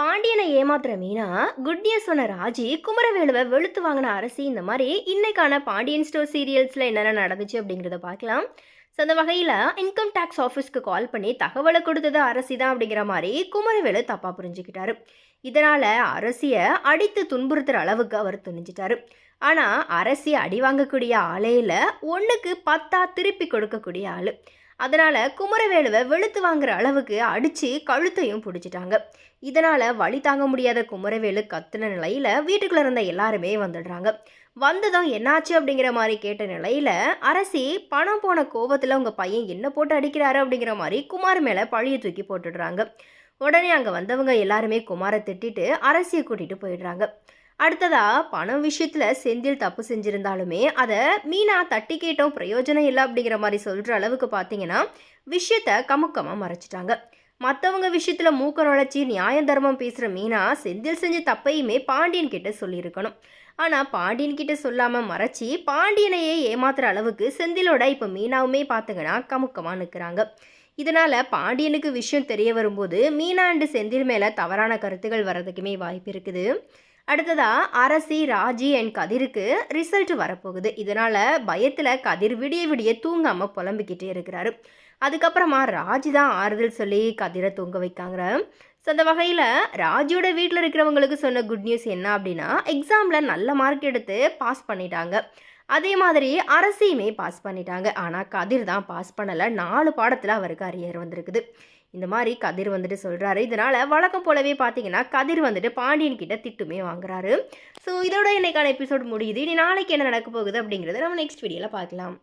பாண்டியனை ஏமாத்துற Meena good news சொன்ன ராஜி குமரவேலுவை வெளுத்து வாங்கின அரசி இந்த மாதிரி இன்னைக்கான பாண்டியன் ஸ்டோர் சீரியல்ஸில் என்னென்ன நடந்துச்சு அப்படிங்கிறத பார்க்கலாம். ஸோ அந்த வகையில் இன்கம் டேக்ஸ் ஆஃபீஸ்க்கு கால் பண்ணி தகவலை கொடுத்தது அரசி தான் அப்படிங்கிற மாதிரி குமரவேலு தப்பாக புரிஞ்சுக்கிட்டாரு. இதனால் அரசியை அடித்து துன்புறுத்துகிற அளவுக்கு அவர் துணிஞ்சிட்டாரு. ஆனால் அரசி அடி வாங்கக்கூடிய ஆலையில் ஒன்றுக்கு பத்தா திருப்பி கொடுக்கக்கூடிய ஆள். அதனால் குமரவேலுவை வெளுத்து வாங்குற அளவுக்கு அடித்து கழுத்தையும் பிடிச்சிட்டாங்க. இதனால் வழி தாங்க முடியாத குமரவேலு கத்துன நிலையில் வீட்டுக்குள்ளே இருந்த எல்லாருமே வந்துடுறாங்க. வந்ததும் என்னாச்சு அப்படிங்கிற மாதிரி கேட்ட நிலையில் அரசி பணம் போன கோபத்தில் உங்கள் பையன் என்ன போட்டு அடிக்கிறாரு அப்படிங்கிற மாதிரி குமார் மேலே பழிய தூக்கி போட்டுடுறாங்க. உடனே அங்கே வந்தவங்க எல்லாருமே குமாரை திட்டிட்டு அரசியை கூட்டிகிட்டு போயிடுறாங்க. அடுத்ததாக பணம் விஷயத்தில் செந்தில் தப்பு செஞ்சுருந்தாலுமே அதை மீனா தட்டி கேட்டோம் பிரயோஜனம் இல்லை அப்படிங்கிற மாதிரி சொல்கிற அளவுக்கு பார்த்தீங்கன்னா விஷயத்த கமுக்கமாக மறைச்சிட்டாங்க. மற்றவங்க விஷயத்தில் மூக்க நுழைச்சி நியாய தர்மம் பேசுகிற மீனா செந்தில் செஞ்ச தப்பையுமே பாண்டியன் கிட்ட சொல்லியிருக்கணும். ஆனால் பாண்டியன் கிட்ட சொல்லாமல் மறைச்சி பாண்டியனையே ஏமாத்துற அளவுக்கு செந்திலோட இப்போ மீனாவுமே பார்த்துங்கன்னா கமுக்கமாக நிற்கிறாங்க இதனால் பாண்டியனுக்கு விஷயம் தெரிய வரும்போது மீனா அண்டு செந்தில் மேலே தவறான கருத்துகள் வர்றதுக்குமே வாய்ப்பு இருக்குது. அடுத்ததா அரசி ராஜி அண்ட் கதிருக்கு ரிசல்ட் வரப்போகுது. இதனால் பயத்தில் கதிர் விடிய விடிய தூங்காமல் புலம்பிக்கிட்டே இருக்கிறாரு. அதுக்கப்புறமா ராஜி தான் ஆறுதல் சொல்லி கதிரை தூங்க வைக்காங்க. ஸோ அந்த வகையில் ராஜியோட வீட்டில் இருக்கிறவங்களுக்கு சொன்ன குட் நியூஸ் என்ன அப்படின்னா எக்ஸாமில் நல்ல மார்க் எடுத்து பாஸ் பண்ணிட்டாங்க. அதே மாதிரி அரசியுமே பாஸ் பண்ணிட்டாங்க. ஆனால் கதிர் தான் பாஸ் பண்ணலை. நாலு பாடத்தில் அவருக்கு அரியர் வந்திருக்குது. இந்த மாதிரி கதிர் வந்துட்டு சொல்கிறாரு இதனால் வழக்கம் போலவே பார்த்தீங்கன்னா கதிர் வந்துட்டு பாண்டியன் கிட்ட திட்டுமே வாங்குறாரு. ஸோ இதோட இன்னைக்கான எபிசோட் முடியுது. இனி நாளைக்கு என்ன நடக்க போகுது அப்படிங்கிறத நம்ம நெக்ஸ்ட் வீடியோவில் பார்க்கலாம்.